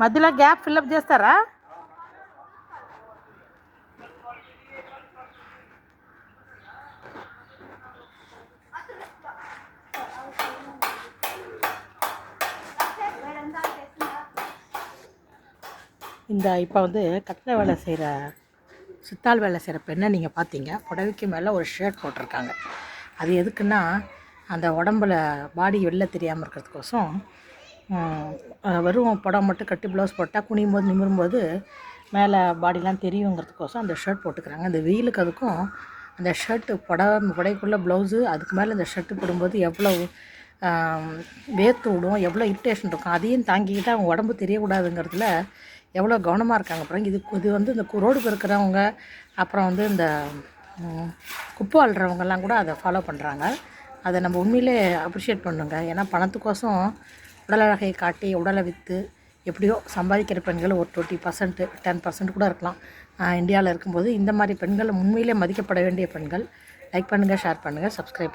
మధ్యలో gap fill up చేస్తారా இந்த இப்போ வந்து கட்டிட வேலை செய்கிற சித்தாள் வேலை செய்கிற பெண்ணை நீங்கள் பார்த்தீங்க புடவைக்கு மேலே ஒரு ஷர்ட் போட்டிருக்காங்க அது எதுக்குன்னா அந்த உடம்புல பாடி வெளில தெரியாமல் இருக்கிறதுக்கோசம் ம், அஹ் வெறும் படம் மட்டும் கட்டி ப்ளவுஸ் போட்டால் குனியும் போது நிமிரும்போது மேலே பாடிலாம் தெரியுங்கிறதுக்கோசம் அந்த ஷர்ட் போட்டுக்கிறாங்க. அந்த வெயிலுக்கு அதுக்கும் அந்த ஷர்ட்டு புடவை புடைக்குள்ளே ப்ளவுஸு அதுக்கு மேலே அந்த ஷர்ட்டு போடும்போது எவ்வளோ வேர்த்து விடும் எவ்வளோ இரிட்டேஷன் இருக்கும் அதையும் தாங்கிக்கிட்டு அவங்க உடம்பு தெரியக்கூடாதுங்கிறதுல எவ்வளோ கவனமாக இருக்காங்க அப்புறம் இது இது வந்து இந்த குரோடுக்கு இருக்கிறவங்க அப்புறம் வந்து இந்த குப்பை அள்ளுறவங்கெல்லாம் கூட அதை ஃபாலோ பண்ணுறாங்க அதை நம்ம உண்மையிலே அப்ரிஷியேட் பண்ணுங்க. ஏன்னா பணத்துக்கோசம் உடல் அழகை காட்டி உடலை விற்று எப்படியோ சம்பாதிக்கிற பெண்கள் ஒரு டுவெண்ட்டி பர்சன்ட்டு டென் பர்சன்ட் கூட இருக்கலாம். இந்தியாவில் இருக்கும்போது இந்த மாதிரி பெண்கள் உண்மையிலே மதிக்கப்பட வேண்டிய பெண்கள். லைக் பண்ணுங்கள் ஷேர் பண்ணுங்கள் சப்ஸ்கிரைப்